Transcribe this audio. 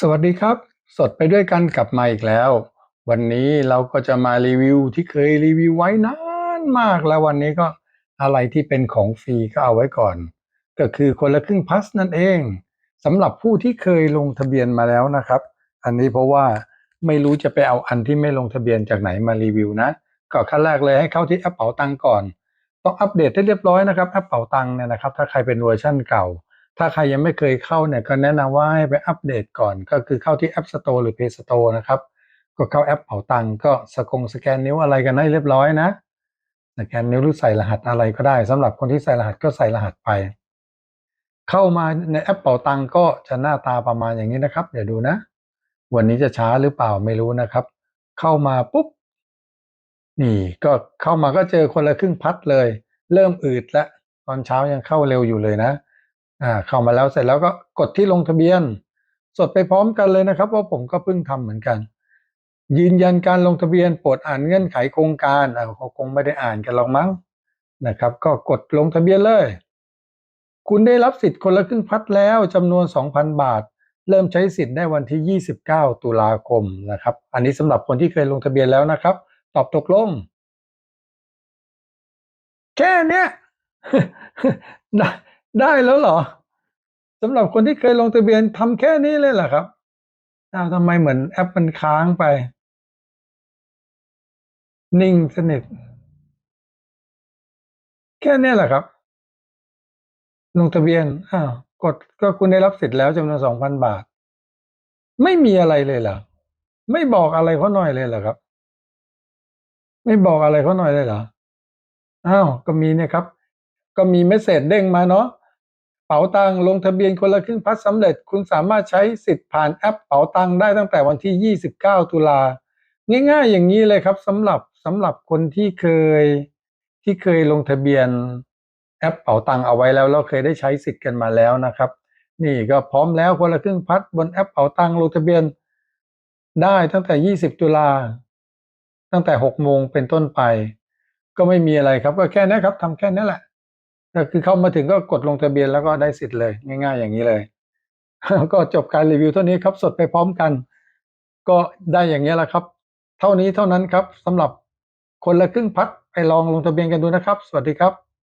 สวัสดีครับ สดไปด้วยกันกลับมาอีกแล้ว วันนี้เราก็จะมารีวิวที่เคยรีวิวไว้นานมากแล้ววันนี้ก็อะไรที่เป็นของฟรีก็เอาไว้ก่อน ก็คือคนละครึ่งพัสนั่นเองสำหรับผู้ที่เคยลงทะเบียนมาแล้วนะครับ อันนี้เพราะว่าไม่รู้จะไปเอาอันที่ไม่ลงทะเบียนจากไหนมารีวิวนะก็ขั้นแรกเลยให้เข้าที่แอปเป๋าตังก่อน ต้องอัปเดตให้เรียบร้อยนะครับแอปเป๋าตังเนี่ยนะครับ ถ้าใครเป็นเวอร์ชั่นเก่า ถ้าใครยังไม่เคยเข้าเนี่ยก็แนะนำว่าให้ไปอัปเดตก่อน ก็คือเข้าที่ App Store หรือ Play Store นะครับ ก็เข้าแอปเป๋าตังก็สกงสแกนนิ้วอะไรกันให้เรียบร้อยนะสแกนนิ้วหรือใส่รหัสอะไรก็ได้สำหรับคนที่ใส่รหัสก็ใส่รหัสไป เข้ามาในแอปเป๋าตังก็จะหน้าตาประมาณอย่างนี้นะครับ เดี๋ยวดูนะ วันนี้จะช้าหรือเปล่าไม่รู้นะครับ เข้ามาปุ๊บนี่ก็เข้ามาก็เจอคนละครึ่งพัดเลย เริ่มอืดแล้วตอนเช้ายังเข้าเร็วอยู่เลยนะ อ่าเข้ามาแล้วเสร็จแล้วก็กดที่ลงทะเบียน สดไปพร้อมกันเลยนะครับเพราะผมก็เพิ่งทำเหมือนกัน ยืนยันการลงทะเบียนโปรดอ่านเงื่อนไขโครงการอ่าเขาคงไม่ได้อ่านกันหรอกมั้งนะครับ ก็กดลงทะเบียนเลย คุณได้รับสิทธิ์คนละครึ่งพัดแล้วจำนวน 2,000 บาท เริ่มใช้สิทธิ์ได้วันที่ 29 ตุลาคมนะครับ อันนี้สำหรับคนที่เคยลงทะเบียนแล้วนะครับ ตอบตกลง แค่เนี้ย ได้แล้วเหรอสำหรับคนที่เคยลงทะเบียนทำแค่นี้เลยเหรอครับอ้าวทำไมเหมือนแอปมันค้างไป นิ่งสนิท แค่นี้ยเหรอครับ ลงทะเบียนอ้าวกดก็คุณได้รับสิทธิ์แล้วจำนวนสองพันบาท ไม่มีอะไรเลยเหรอไม่บอกอะไรเขาหน่อยเลยเหรอครับ ไม่บอกอะไรเขาหน่อยเลยเหรออ้าวก็มีเนี่ยครับ ก็มีเมสเซจเด้งมาเนาะ เป๋าตังลงทะเบียนคนละครึ่งพัสสำเร็จ คุณสามารถใช้สิทธิ์ผ่านแอปเป๋าตังได้ตั้งแต่วันที่ 29 ตุลาง่ายๆอย่างนี้เลยครับสำหรับสำหรับคนที่เคยที่เคยลงทะเบียนแอปเป๋าตังเอาไว้แล้วแล้วเคยได้ใช้สิทธิ์กันมาแล้วนะครับ นี่ก็พร้อมแล้วคนละครึ่งพัดบนแอปเป๋าตังลงทะเบียน ได้ตั้งแต่ 20 ตุลาตั้งแต่6โมงเป็นต้นไป ก็ไม่มีอะไรครับ ก็แค่นี้ครับทำแค่นี้แหละ ก็คือเข้ามาถึงก็กดลงทะเบียนแล้วก็ได้สิทธิ์เลย ง่าย ๆ อย่างนี้เลยก็จบการรีวิวเท่านี้ครับสดไปพร้อมกัน ก็ได้อย่างนี้แหละครับ เท่านี้เท่านั้นครับสำหรับคนละครึ่งพัดไปลองลงทะเบียนกันดูนะครับ สวัสดีครับ